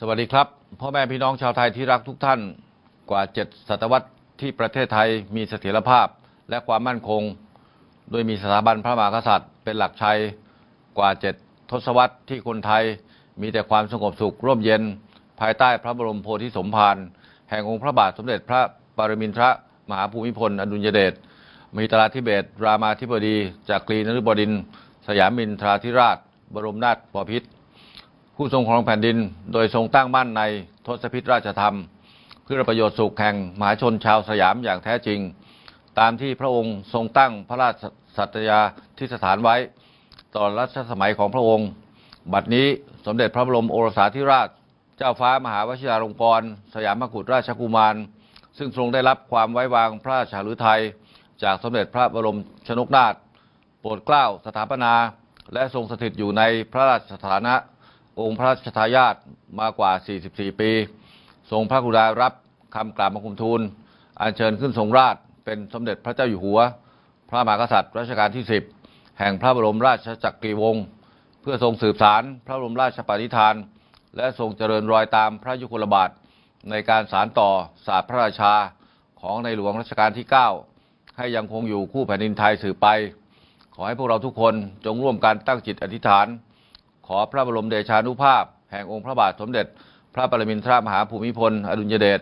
สวัสดีครับ พ่อแม่พี่น้องชาวไทยที่รักทุกท่านกว่าเจ็ดศตวรรษที่ประเทศไทยมีเสถียรภาพและความมั่นคง โดยมีสถาบันพระมหากษัตริย์ เป็นหลักชัยกว่าเจ็ดทศวรรษที่คนไทยมีแต่ความสงบสุขร่มเย็น ภายใต้พระบรมโพธิสมภารแห่งองค์พระบาทสมเด็จพระปรมินทรมหาภูมิพลอดุลยเดชมีตราธิเบศรรามาธิบดีจากกรีนฤบดินทร์สยามินทราธิราช บรมนาถบพิตร ผู้ทรงครองแผ่นดิน โดยทรงตั้งมั่นในทศพิธราชธรรม เพื่อประโยชน์สุขแห่งมหาชนชาวสยามอย่างแท้จริง ตามที่พระองค์ทรงตั้งพระราชสัตยาธิสถานไว้ตอดรัชสมัยของพระองค์ บัดนี้สมเด็จพระบรมโอรสาธิราช เจ้าฟ้ามหาวชิราลงกรณ์สยามกุฎราชกุมาร ซึ่งทรงได้รับความไว้วางพระราชาฤทัยจากสมเด็จพระบรมชนกนาถโปรดเกล้าสถาปนา และทรงสถิตอยู่ในพระราชสถานะ องค์พระราชทายาทมากว่า 44 ปี ทรงพระกรุณารับคำกราบบังคมทูล อัญเชิญขึ้นทรงราชเป็นสมเด็จพระเจ้าอยู่หัว พระมหากษัตริย์รัชกาลที่ 10 แห่งพระบรมราชจักรีวงศ์เพื่อทรงสืบสารพระบรมราชปณิธาน และทรงเจริญรอยตามพระยุคลบาทในการสารต่อศาสตร์พระราชาของในหลวงรัชกาลที่ 9 ให้ยังคงอยู่คู่แผ่นดินไทยสืบไป ขอให้พวกเราทุกคนจงร่วมกันตั้งจิตอธิษฐาน อพระบรมเดชานุภาพ แห่งองค์พระบาทสมเด็จ พระปรมินทรามหาภูมิพล อดุลยเดช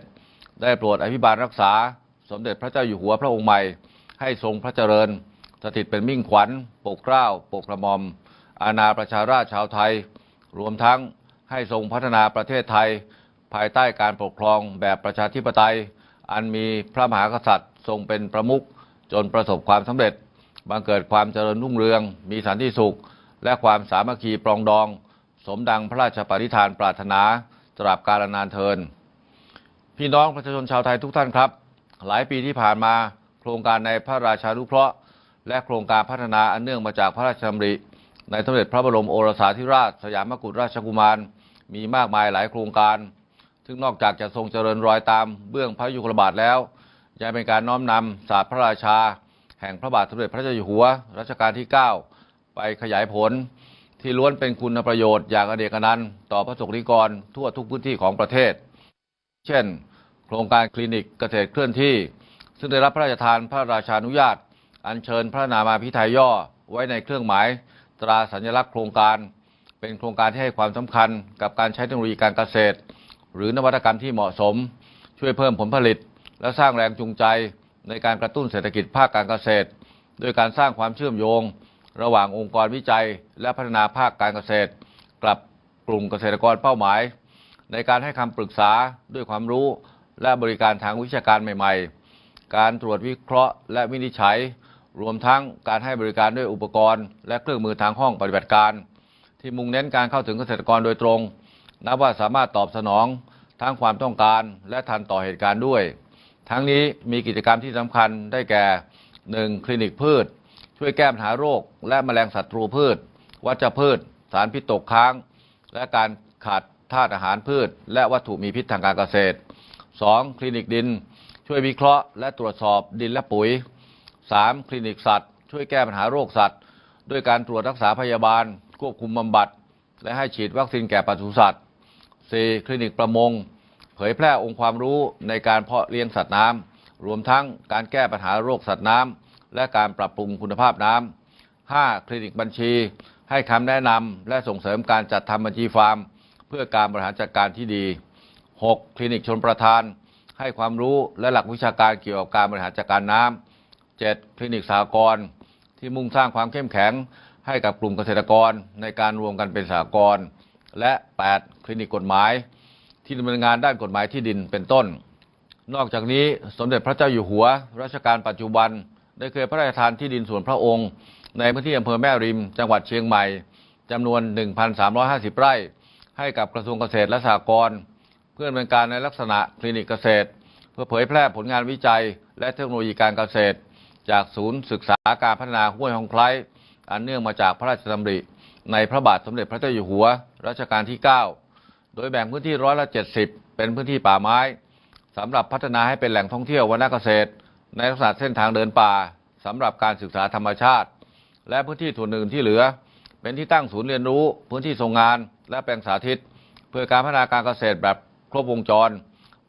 ได้โปรดอภิบาลรักษา สมเด็จพระเจ้าอยู่หัวพระองค์ใหม่ ให้ทรงพระเจริญ สถิตเป็นมิ่งขวัญ ปกเกล้า ปกกระหม่อม อาณาประชาราชชาวไทย รวมทั้งให้ทรงพัฒนาประเทศไทย ภายใต้การปกครองแบบประชาธิปไตย อันมีพระมหากษัตริย์ทรงเป็นประมุขจนประสบความสำเร็จบังเกิดความเจริญรุ่งเรือง มีสันติสุข และความสามัคคีปรองดอง สมดังพระราชปณิธานปรารถนาตราบกาลนานเทิน พี่น้องประชาชนชาวไทยทุกท่านครับ หลายปีที่ผ่านมาโครงการในพระราชานุเคราะห์ และโครงการพัฒนาอันเนื่องมาจากพระราชดำริ ในสมเด็จพระบรมโอรสาธิราชสยามกุฎราชกุมาร มีมากมายหลายโครงการ ซึ่งนอกจากจะทรงเจริญรอยตามเบื้องพระยุคลบาทแล้วยังเป็นการน้อมนำศาสตร์พระราชา แห่งพระบาทสมเด็จพระเจ้าอยู่หัวรัชกาลที่ 9 ไปขยายผล ที่ล้วนเป็นคุณประโยชน์อย่างอเนกนันต์ต่อพระสงฆ์นิกรทั่วทุกพื้นที่ของประเทศ เช่น โครงการคลินิกเกษตรเคลื่อนที่ ซึ่งได้รับพระราชทานพระราชานุญาต อัญเชิญพระนามาพิไทยย่อไว้ในเครื่องหมาย ตราสัญลักษณ์โครงการ เป็นโครงการที่ให้ความสำคัญกับการใช้เทคโนโลยีการเกษตร หรือนวัตกรรมที่เหมาะสม ช่วยเพิ่มผลผลิต และสร้างแรงจูงใจในการกระตุ้นเศรษฐกิจภาคการเกษตร โดยการสร้างความเชื่อมโยง ระหว่างองค์กรวิจัย และพัฒนาภาคการเกษตร กลับกลุ่มเกษตรกรเป้าหมาย ในการให้คำปรึกษาด้วยความรู้ และบริการทางวิชาการใหม่ ๆ การตรวจวิเคราะห์ และวินิจฉัย รวมทั้งการให้บริการด้วยอุปกรณ์ และเครื่องมือทางห้องปฏิบัติการ ที่มุ่งเน้นการเข้าถึงเกษตรกรโดยตรง นับว่าสามารถตอบสนองทั้งความต้องการและทันต่อเหตุการณ์ด้วย ทั้งนี้มีกิจกรรมที่สำคัญได้แก่ 1. คลินิกพืช ช่วยแก้ปัญหาโรค และแมลงศัตรูพืช วัชพืช สารพิษตกค้าง และการขาดธาตุอาหารพืช และวัตถุมีพิษทางการเกษตร 2. คลินิกดิน ช่วยวิเคราะห์ และตรวจสอบดินและปุ๋ย 3. คลินิกสัตว์ ช่วยแก้ปัญหาโรคสัตว์ ด้วยการตรวจรักษาพยาบาล ควบคุมบำบัด และให้ฉีดวัคซีนแก่ปศุสัตว์ 4. คลินิกประมง เผยแพร่องค์ความรู้ในการเพาะเลี้ยงสัตว์น้ำรวมทั้งการแก้ปัญหาโรคสัตว์น้ำ และการปรับปรุงคุณภาพน้ำ 5. คลินิกบัญชี ให้คำแนะนำและส่งเสริมการจัดทำบัญชีฟาร์ม เพื่อการบริหารจัดการที่ดี 6. คลินิกชนประทาน ให้ความรู้และหลักวิชาการเกี่ยวกับการบริหารจัดการน้ำ 7. คลินิกสหกรณ์ที่มุ่งสร้างความเข้มแข็งให้กับกลุ่มเกษตรกรในการรวมกันเป็นสหกรณ์และ 8. คลินิกกฎหมาย ที่ดำเนินงานด้านกฎหมายที่ดินเป็นต้น นอกจากนี้สมเด็จพระเจ้าอยู่หัวรัชกาลปัจจุบัน ได้เคยพระราชทานที่ดินส่วนพระองค์ ในพื้นที่อำเภอแม่ริม จังหวัดเชียงใหม่จำนวน 1,350 ไร่ ให้กับกระทรวงเกษตรและสหกรณ์เพื่อดำเนินการในลักษณะคลินิกเกษตร เพื่อเผยแพร่ผลงานวิจัย และเทคโนโลยีการเกษตร จากศูนย์ศึกษาการพัฒนาห้วยหองไคล้อันเนื่องมาจากพระราชดำริ ในพระบาทสมเด็จพระเจ้าอยู่หัวรัชกาลที่ 9 โดยแบ่งพื้นที่ร้อยละ 70 เป็นพื้นที่ป่าไม้สำหรับพัฒนาให้เป็นแหล่งท่องเที่ยววรรณเกษตร ในลักษณะเส้นทางเดินป่าสำหรับการศึกษาธรรมชาติ และพื้นที่ส่วนอื่นที่เหลือ เป็นที่ตั้งศูนย์เรียนรู้พื้นที่ทรงงาน และแปลงสาธิต เพื่อการพัฒนาการเกษตรแบบครบวงจร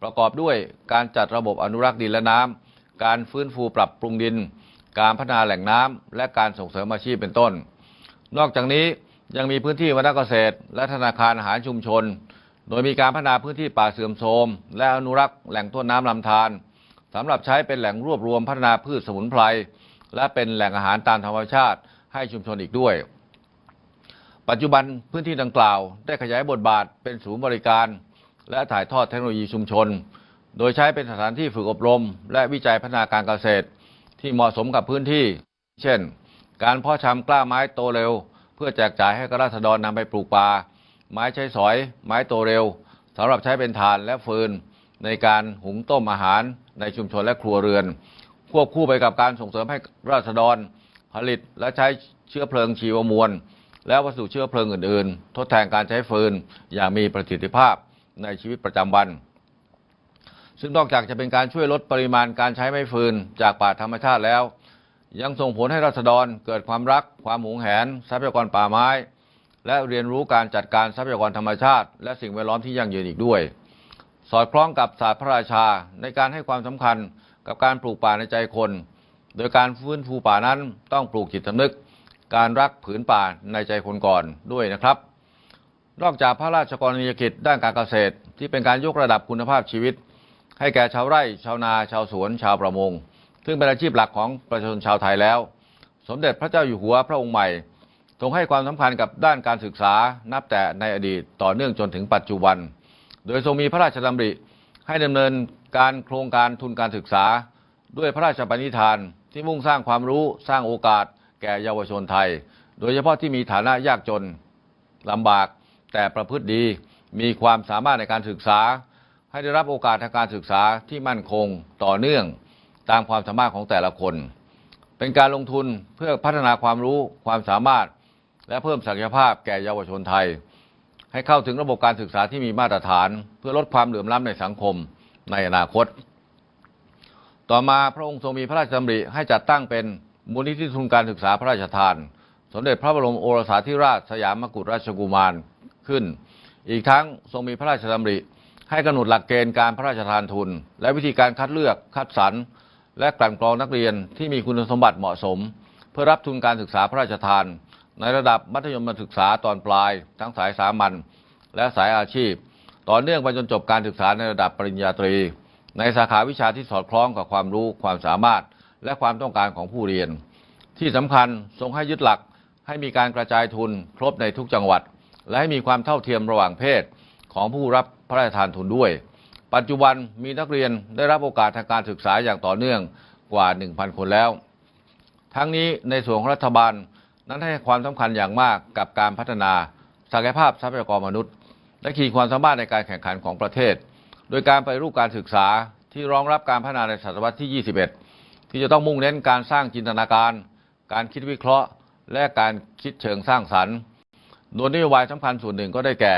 ประกอบด้วยการจัดระบบอนุรักษ์ดินและน้ำการฟื้นฟูปรับปรุงดิน การพัฒนาแหล่งน้ำและการส่งเสริมอาชีพเป็นต้น นอกจากนี้ยังมีพื้นที่วรรณเกษตร และธนาคารอาหารชุมชน โดยมีการพัฒนาพื้นที่ป่าเสื่อมโทรมและอนุรักษ์แหล่งต้นน้ำลำธาร สำหรับใช้เป็นแหล่งรวบรวมพัฒนาพืชสมุนไพร และเป็นแหล่งอาหารตามธรรมชาติให้ชุมชนอีกด้วย ปัจจุบันพื้นที่ดังกล่าว ได้ขยายบทบาทเป็นศูนย์บริการ และถ่ายทอดเทคโนโลยีชุมชน โดยใช้เป็นสถานที่ฝึกอบรม และวิจัยพัฒนาการเกษตร ที่เหมาะสมกับพื้นที่ เช่น การเพาะชำกล้าไม้โตเร็ว เพื่อแจกจ่ายให้กบราษฎรนำไปปลูกป่าไม้ใช้สอย ไม้โตเร็วสำหรับใช้เป็นถ่านและฟืนในการหุงต้มอาหาร ในชุมชนและครัวเรือน ควบคู่ไปกับการส่งเสริมให้ราษฎร ผลิตและใช้เชื้อเพลิงชีวมวล และวัสดุเชื้อเพลิงอื่นๆ ทดแทนการใช้ฟืนอย่างมีประสิทธิภาพในชีวิตประจำวัน ซึ่งนอกจากจะเป็นการช่วยลดปริมาณการใช้ไม้ฟืนจากป่าธรรมชาติแล้ว ยังส่งผลให้ราษฎรเกิดความรัก ความหวงแหน ทรัพยากรป่าไม้ และเรียนรู้การจัดการทรัพยากรธรรมชาติ และสิ่งแวดล้อมที่ยั่งยืนอีกด้วย สอดคล้องกับศาสตร์พระราชาในการให้ความสำคัญกับการปลูกป่าในใจคน โดยการฟื้นฟูป่านั้นต้องปลูกจิตสำนึก การรักผืนป่าในใจคนก่อนด้วยนะครับ นอกจากพระราชกรณียกิจด้านการเกษตร ที่เป็นการยกระดับคุณภาพชีวิต ให้แก่ชาวไร่ ชาวนา ชาวสวน ชาวประมง ซึ่งเป็นอาชีพหลักของประชาชนชาวไทยแล้ว สมเด็จพระเจ้าอยู่หัวพระองค์ใหม่ทรงให้ความสำคัญกับด้านการศึกษานับแต่ในอดีตต่อเนื่องจนถึงปัจจุบัน โดยทรงมีพระราชดำริ ให้ดำเนินการโครงการทุนการศึกษา ด้วยพระราชปณิธานที่มุ่งสร้างความรู้สร้างโอกาส แก่เยาวชนไทย โดยเฉพาะที่มีฐานะยากจนลำบาก แต่ประพฤติดีมีความสามารถในการศึกษา ให้ได้รับโอกาสทางการศึกษาที่มั่นคงต่อเนื่องตามความสามารถของแต่ละคน เป็นการลงทุนเพื่อพัฒนาความรู้ความสามารถ และเพิ่มศักยภาพแก่เยาวชนไทย ให้เข้าถึงระบบการศึกษาที่มีมาตรฐาน เพื่อลดความเหลื่อมล้ำในสังคมในอนาคต ต่อมาพระองค์ทรงมีพระราชดำริให้จัดตั้งเป็นมูลนิธิทุนการศึกษาพระราชทาน สมเด็จพระบรมโอรสาธิราชสยามกุฎราชกุมารขึ้น อีกทั้งทรงมีพระราชดำริ ให้กำหนดหลักเกณฑ์การพระราชทานทุน และวิธีการคัดเลือกคัดสรรและกลั่นกรองนักเรียนที่มีคุณสมบัติเหมาะสม เพื่อรับทุนการศึกษาพระราชทาน ในระดับมัธยมศึกษาตอนปลาย ทั้งสายสามัญและสายอาชีพ ต่อเนื่องไปจนจบการศึกษาในระดับปริญญาตรี ในสาขาวิชาที่สอดคล้องกับความรู้ความสามารถ และความต้องการของผู้เรียน ที่สำคัญทรงให้ยึดหลักให้มีการกระจายทุนครบในทุกจังหวัด และให้มีความเท่าเทียมระหว่างเพศของผู้รับพระราชทานทุนด้วย ปัจจุบันมีนักเรียนได้รับโอกาสทางการศึกษาอย่างต่อเนื่องกว่า 1,000 คนแล้ว ทั้งนี้ในส่วนของรัฐบาล นั้นให้ความสำคัญอย่างมากกับการพัฒนาศักยภาพทรัพยากรมนุษย์ และขีดความสามารถในการแข่งขันของประเทศ โดยการไปรูปการศึกษาที่รองรับการพัฒนาในศตวรรษที่ 21 ที่จะต้องมุ่งเน้นการสร้างจินตนาการ การคิดวิเคราะห์ และการคิดเชิงสร้างสรรค์โดยนโยบายสำคัญส่วนหนึ่งก็ได้แก่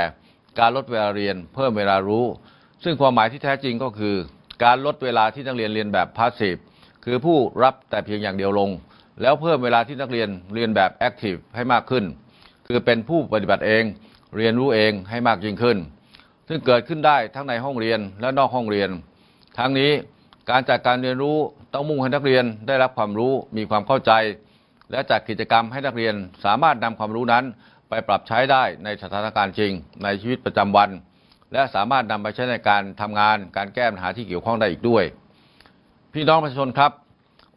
การลดเวลาเรียน เพิ่มเวลารู้ ซึ่งความหมายที่แท้จริงก็คือ การลดเวลาที่นักเรียนเรียนแบบพาสซีฟคือผู้รับแต่เพียงอย่างเดียวลง แล้วเพิ่มเวลาที่นักเรียนเรียนแบบแอคทีฟให้มากขึ้น คือเป็นผู้ปฏิบัติเอง เรียนรู้เองให้มากยิ่งขึ้น ซึ่งเกิดขึ้นได้ทั้งในห้องเรียนและนอกห้องเรียน ทั้งนี้การจัดการเรียนรู้ต้องมุ่งให้นักเรียนได้รับความรู้มีความเข้าใจ และจัดกิจกรรมให้นักเรียนสามารถนำความรู้นั้นไปปรับใช้ได้ในสถานการณ์จริง ในชีวิตประจำวัน และสามารถนำไปใช้ในการทำงาน การแก้ปัญหาที่เกี่ยวข้องได้อีกด้วย พี่น้องประชาชนครับ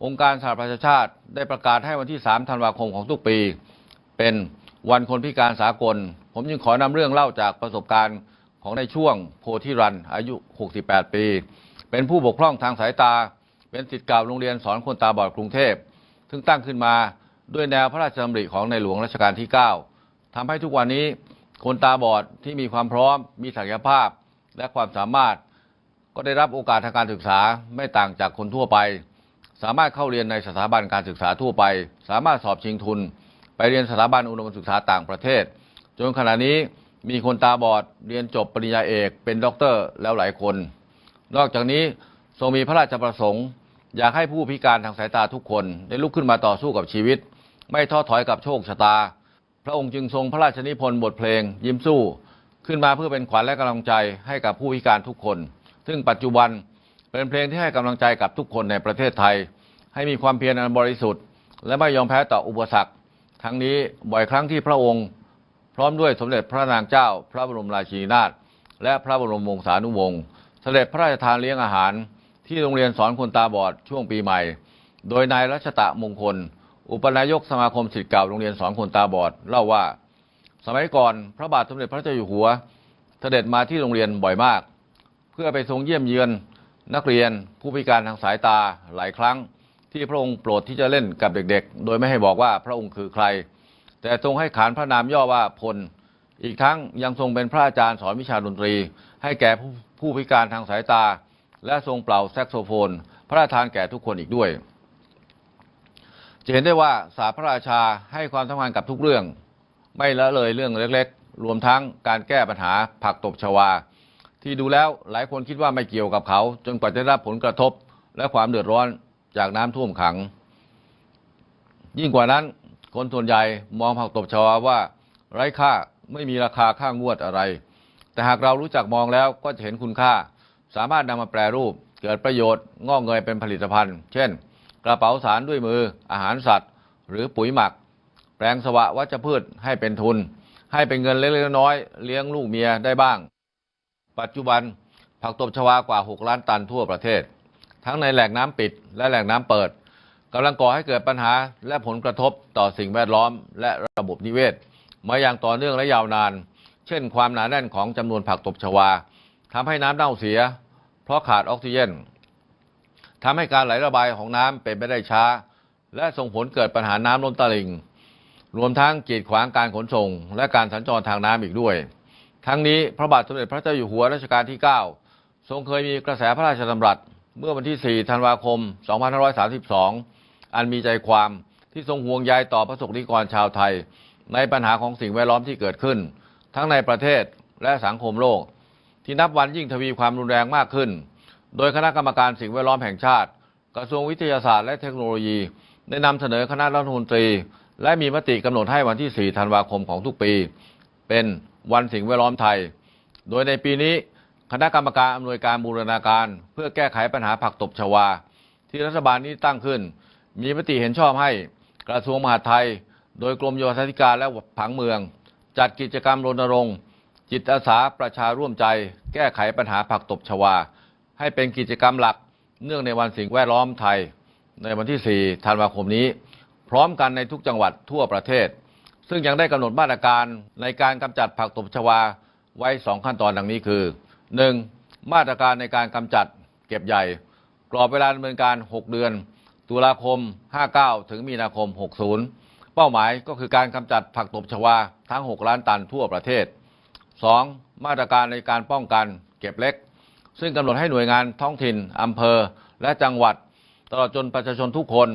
องค์การสหประชาชาติได้ประกาศให้วันที่ 3 ธันวาคมของทุกปี เป็นวันคนพิการสากล ผมจึงขอนำเรื่องเล่าจากประสบการณ์ของในช่วงโพธิรันอายุ 68 ปี เป็นผู้บกพร่องทางสายตา เป็นศิษย์เก่าโรงเรียนสอนคนตาบอดกรุงเทพซึ่งตั้งขึ้นมาด้วยแนวพระราชดำริของในหลวงรัชกาลที่ 9ทำให้ทุกวันนี้คนตาบอดที่มีความพร้อม มีศักยภาพและความสามารถ ก็ได้รับโอกาสทางการศึกษาไม่ต่างจากคนทั่วไป สามารถเข้าเรียนในสถาบันการศึกษาทั่วไป สามารถสอบชิงทุน ไปเรียนสถาบันอุดมศึกษาต่างประเทศ จนขณะนี้มีคนตาบอดเรียนจบปริญญาเอกเป็นด็อกเตอร์แล้วหลายคน นอกจากนี้ทรงมีพระราชประสงค์ อยากให้ผู้พิการทางสายตาทุกคนได้ลุกขึ้นมาต่อสู้กับชีวิต ไม่ท้อถอยกับโชคชะตา พระองค์จึงทรงพระราชนิพนธ์บทเพลง ยิ้มสู้ ขึ้นมาเพื่อเป็นขวัญและกำลังใจให้กับผู้พิการทุกคน ซึ่งปัจจุบัน เป็นเพลงที่ให้กำลังใจกับทุกคนในประเทศไทย ให้มีความเพียรอันบริสุทธิ์ และไม่ยอมแพ้ต่ออุปสรรค ทั้งนี้บ่อยครั้งที่พระองค์ พร้อมด้วยสมเด็จพระนางเจ้า พระบรมราชินีนาถและพระบรมวงศานุวงศ์เสด็จพระราชทานเลี้ยงอาหาร ที่โรงเรียนสอนคนตาบอดช่วงปีใหม่ โดยนายรัชตะมงคล อุปนายกสมาคมศิษย์เก่าโรงเรียนสอนคนตาบอดเล่าว่า สมัยก่อนพระบาทสมเด็จพระเจ้าอยู่หัว เสด็จมาที่โรงเรียนบ่อยมาก เพื่อไปทรงเยี่ยมเยือน นักเรียนผู้พิการทางสายตาหลายครั้ง ที่พระองค์โปรดที่จะเล่นกับเด็กๆ โดยไม่ให้บอกว่าพระองค์คือใคร แต่ทรงให้ขานพระนามย่อว่าพล อีกทั้งยังทรงเป็นพระอาจารย์สอนวิชาดนตรี ให้แก่ผู้ผู้พิการทางสายตา และทรงเป่าแซกโซโฟน พระราชทานแก่ทุกคนอีกด้วยจะเห็นได้ว่าสาพระราชาให้ความสำคัญกับทุกเรื่อง ไม่ละเลยเรื่องเล็กๆ รวมทั้งการแก้ปัญหาผักตบชวา ที่ดูแล้วหลายคนคิดว่าไม่เกี่ยวกับเขา จนกว่าจะได้รับผลกระทบและความเดือดร้อนจากน้ำท่วมขัง ยิ่งกว่านั้นคนส่วนใหญ่มองผักตบชวาว่า ไร้ค่าไม่มีราคาค่างวดอะไร แต่หากเรารู้จักมองแล้วก็จะเห็นคุณค่า สามารถนำมาแปรรูป เกิดประโยชน์งอกเงยเป็นผลิตภัณฑ์ เช่น กระเป๋าสารด้วยมือ อาหารสัตว์ หรือปุ๋ยหมัก แปลงสวะวัชพืชให้เป็นทุน ให้เป็นเงินเล็กๆน้อยๆเลี้ยงลูกเมียได้บ้าง ปัจจุบันผักตบชวากว่า 6 ล้านตันทั่วประเทศ ทั้งในแหล่งน้ำปิดและแหล่งน้ำเปิดกำลังก่อให้เกิดปัญหาและผลกระทบต่อสิ่งแวดล้อม และระบบนิเวศ มาอย่างต่อเนื่องและยาวนาน เช่น ความหนาแน่นของจำนวนผักตบชวาทำให้น้ำเน่าเสีย เพราะขาดออกซิเจนทำให้การไหลระบายของน้ำเป็นไปได้ช้า และส่งผลเกิดปัญหาน้ำล้นตลิ่ง รวมทั้งกีดขวางการขนส่ง และการสัญจรทางน้ำอีกด้วย ทั้งนี้พระบาทสมเด็จพระเจ้าอยู่หัวรัชกาลที่ 9 ทรงเคยมีกระแสพระราชดำรัส เมื่อวันที่ 4 ธันวาคม 2532 อันมีใจความที่ทรงห่วงใยต่อพระสงฆ์นิกรชาวไทย ในปัญหาของสิ่งแวดล้อมที่เกิดขึ้น ทั้งในประเทศและสังคมโลก ที่นับวันยิ่งทวีความรุนแรงมากขึ้น โดยคณะกรรมการสิ่งแวดล้อมแห่งชาติ กระทรวงวิทยาศาสตร์และเทคโนโลยี ได้นำเสนอคณะรัฐมนตรี และมีมติกำหนดให้วันที่ 4 ธันวาคมของทุกปี เป็น วันสิ่งแวดล้อมไทย โดยในปีนี้คณะกรรมการอำนวยการบูรณาการ เพื่อแก้ไขปัญหาผักตบชวา ที่รัฐบาลนี้ตั้งขึ้น มีมติเห็นชอบให้กระทรวงมหาดไทย โดยกรมโยธาธิการและผังเมือง จัดกิจกรรมรณรงค์ จิตอาสาประชาร่วมใจ แก้ไขปัญหาผักตบชวา ให้เป็นกิจกรรมหลักเนื่องในวันสิ่งแวดล้อมไทย ในวันที่ 4 ธันวาคมนี้ พร้อมกันในทุกจังหวัดทั่วประเทศ ซึ่งยังได้กำหนดมาตรการในการกำจัดผักตบชวาไว้ 2 ขั้นตอนดังนี้คือ 1. มาตรการในการกำจัดเก็บใหญ่ กรอบเวลาดำเนินการ 6 เดือน ตุลาคม 59 ถึงมีนาคม 60 เป้าหมายก็คือการกำจัดผักตบชวาทั้ง 6 ล้านตันทั่วประเทศ 2. มาตรการในการป้องกันเก็บเล็ก ซึ่งกำหนดให้หน่วยงานท้องถิ่นอำเภอ และจังหวัด ตลอดจนประชาชนทุกคน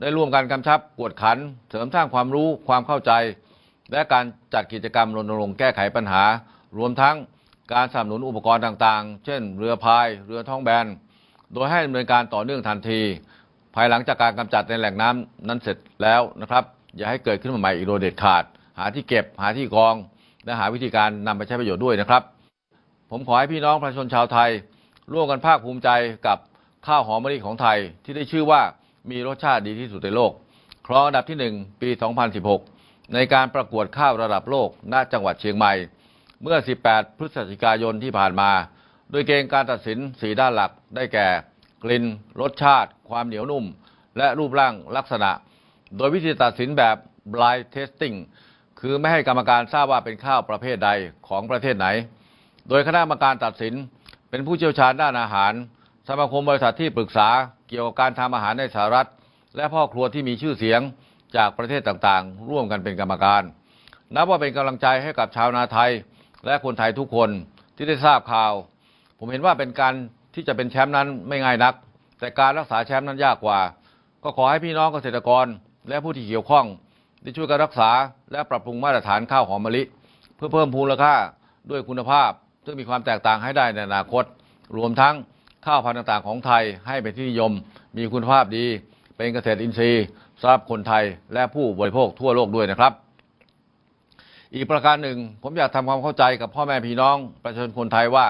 ได้ร่วมกันกำชับกวดขัน เสริมสร้างความรู้ความเข้าใจ และการจัดกิจกรรมรณรงค์แก้ไขปัญหา รวมทั้งการสนับสนุนอุปกรณ์ต่างๆ เช่น เรือพาย เรือท้องแบน โดยให้ดำเนินการต่อเนื่องทันที ภายหลังจากการกำจัดในแหล่งน้ำนั้นเสร็จแล้วนะครับ อย่าให้เกิดขึ้นมาใหม่อีกโดยเด็ดขาด หาที่เก็บหาที่กองและหาวิธีการนำไปใช้ประโยชน์ด้วยนะครับ ผมขอให้พี่น้องประชาชนชาวไทย ร่วมกันภาคภูมิใจกับข้าวหอมมะลิของไทยที่ได้ชื่อว่า มีรสชาติดีที่สุดในโลก ครองอันดับที่ 1 ปี 2016 ในการประกวดข้าวระดับโลกณจังหวัดเชียงใหม่ เมื่อ 18 พฤศจิกายนที่ผ่านมา โดยเกณฑ์การตัดสิน4ด้านหลักได้แก่ กลิ่น รสชาติ ความเหนียวนุ่ม และรูปร่างลักษณะ โดยวิธีตัดสินแบบ blind testing คือไม่ให้กรรมการทราบว่าเป็นข้าวประเภทใดของประเทศไหน โดยคณะกรรมการตัดสินเป็นผู้เชี่ยวชาญด้านอาหาร สมาคมบริษัทที่ปรึกษา เกี่ยวกับการทำอาหารในสหรัฐ และพ่อครัวที่มีชื่อเสียงจากประเทศต่างๆ ร่วมกันเป็นกรรมการ นับว่าเป็นกำลังใจให้กับชาวนาไทย และคนไทยทุกคนที่ได้ทราบข่าว ผมเห็นว่าเป็นการที่จะเป็นแชมป์นั้นไม่ง่ายนัก แต่การรักษาแชมป์นั้นยากกว่า ก็ขอให้พี่น้องเกษตรกร และผู้ที่เกี่ยวข้องได้ช่วยกันรักษา และปรับปรุงมาตรฐานข้าวหอมมะลิ เพื่อเพิ่มพูนค่าด้วยคุณภาพ ซึ่งมีความแตกต่างให้ได้ในอนาคต รวมทั้ง ข้าวพันธุ์ต่างๆของไทยให้เป็นที่นิยม มีคุณภาพดี เป็นเกษตรอินทรีย์สำหรับคนไทยและผู้บริโภคทั่วโลกด้วยนะครับ อีกประการหนึ่ง ผมอยากทำความเข้าใจกับพ่อแม่พี่น้อง ประชาชนคนไทยว่า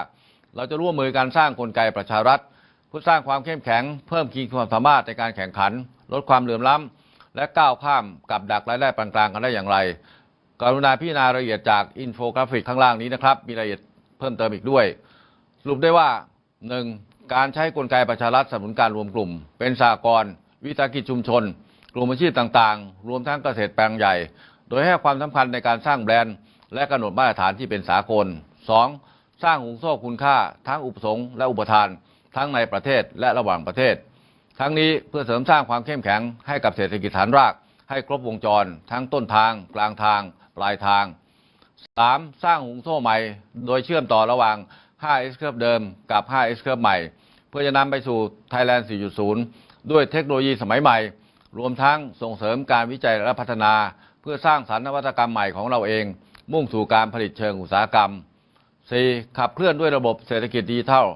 เราจะร่วมมือการสร้างกลไกประชารัฐเพื่อสร้างความเข้มแข็ง เพิ่มขีดความสามารถในการแข่งขัน ลดความเหลื่อมล้ำและก้าวข้ามกับดักรายได้ปานกลางกันได้อย่างไร กรุณาพิจารณารายละเอียดจากอินโฟกราฟิกข้างล่างนี้นะครับ มีรายละเอียดเพิ่มเติมอีกด้วย สรุปได้ว่า 1. การใช้กลไกประชารัฐสนับสนุนการรวมกลุ่ม เป็นสากลวิสาหกิจชุมชน กลุ่มอาชีพต่างๆ รวมทั้งเกษตรแปลงใหญ่ โดยให้ความสำคัญในการสร้างแบรนด์ และกำหนดมาตรฐานที่เป็นสากล 2. สร้างหุงโซ่คุณค่า ทั้งอุปสงค์และอุปทาน ทั้งในประเทศและระหว่างประเทศ ทั้งนี้เพื่อเสริมสร้างความเข้มแข็งให้กับเศรษฐกิจฐานราก ให้ครบวงจร ทั้งต้นทาง กลางทาง ปลายทาง 3. สร้างหุงโซ่ใหม่ โดยเชื่อมต่อระหว่าง 5S Curve เดิมกับ 5S Curve ใหม่ เพื่อจะนำไปสู่ Thailand 4.0 ด้วยเทคโนโลยีสมัยใหม่ รวมทั้งส่งเสริมการวิจัยและพัฒนา เพื่อสร้างสรรค์นวัตกรรมใหม่ของเราเอง มุ่งสู่การผลิตเชิงอุตสาหกรรม 4. ขับเคลื่อนด้วยระบบเศรษฐกิจดิจิทัล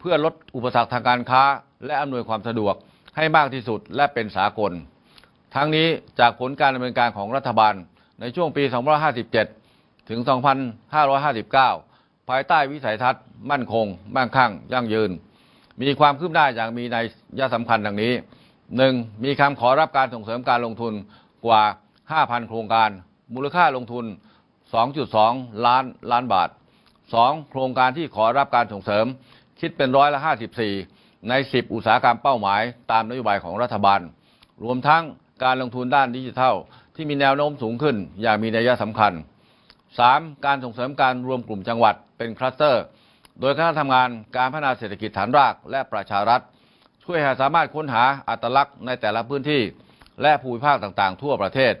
เพื่อลดอุปสรรคทางการค้า และอำนวยความสะดวกให้มากที่สุดและเป็นสากล ทั้งนี้จากผลการดำเนินการของรัฐบาลในช่วงปี 2557 ถึง 2559 ภายใต้วิสัยทัศน์ มั่นคง มั่งคั่ง ยั่งยืน มีความคืบหน้าอย่างมีในยะสำคัญดังนี้ 1. มีคำขอรับการส่งเสริมการลงทุนกว่า 5,000 โครงการ มูลค่าลงทุน 2.2 ล้านล้านบาท 2. โครงการที่ขอรับการส่งเสริม คิดเป็นร้อยละ 54 ใน 10 อุตสาหกรรมเป้าหมายตามนโยบายของรัฐบาล รวมทั้งการลงทุนด้านดิจิทัล ที่มีแนวโน้มสูงขึ้นอย่างมีนัยสำคัญ 3. การส่งเสริมการรวมกลุ่มจังหวัดเป็นคลัสเตอร์ โดยคณะทำงานการพัฒนาเศรษฐกิจฐานรากและประชารัฐ ช่วยให้สามารถค้นหาอัตลักษณ์ในแต่ละพื้นที่ และภูมิภาคต่างๆ ทั่วประเทศ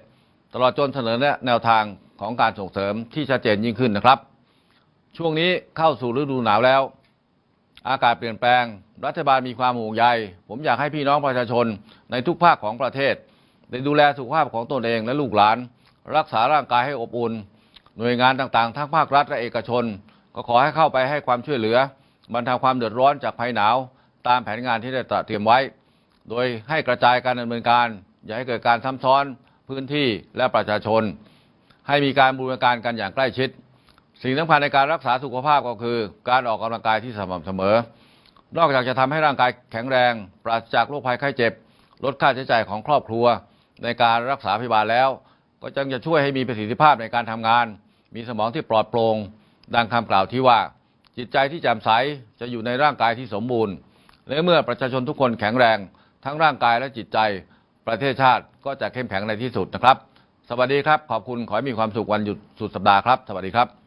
ตลอดจนเสนอแนวทางของการส่งเสริมที่ชัดเจนยิ่งขึ้นนะครับ ช่วงนี้เข้าสู่ฤดูหนาวแล้ว อากาศเปลี่ยนแปลง รัฐบาลมีความห่วงใย ผมอยากให้พี่น้องประชาชนในทุกภาคของประเทศ ได้ดูแลสุขภาพของตนเองและลูกหลาน รักษาร่างกายให้อบอุ่น หน่วยงานต่างๆ ทั้งภาครัฐและเอกชน ก็ขอให้เข้าไปให้ความช่วยเหลือบรรเทาความเดือดร้อนจากภัยหนาว ตามแผนงานที่ได้ตระเตรียมไว้ โดยให้กระจายการดำเนินการ อย่าให้เกิดการซ้ำซ้อนพื้นที่และประชาชน ให้มีการบูรณาการกันอย่างใกล้ชิด สิ่งสำคัญในการรักษาสุขภาพก็คือ การออกกำลังกายที่สม่ำเสมอ นอกจากจะทำให้ร่างกายแข็งแรง ปราศจากโรคภัยไข้เจ็บ ลดค่าใช้จ่ายของครอบครัว ในการรักษาพยาบาลแล้ว ก็จังจะช่วยให้มีประสิทธิภาพในการทำงาน มีสมองที่ปลอดโปร่ง ดังคำกล่าวที่ว่าจิตใจที่แจ่มใสจะอยู่ในร่างกายที่สมบูรณ์ และเมื่อประชาชนทุกคนแข็งแรง ทั้งร่างกายและจิตใจประเทศชาติก็จะเข้มแข็งในที่สุดนะครับ สวัสดีครับ ขอบคุณขอให้มีความสุขวันหยุดสุดสัปดาห์ครับ สวัสดีครับ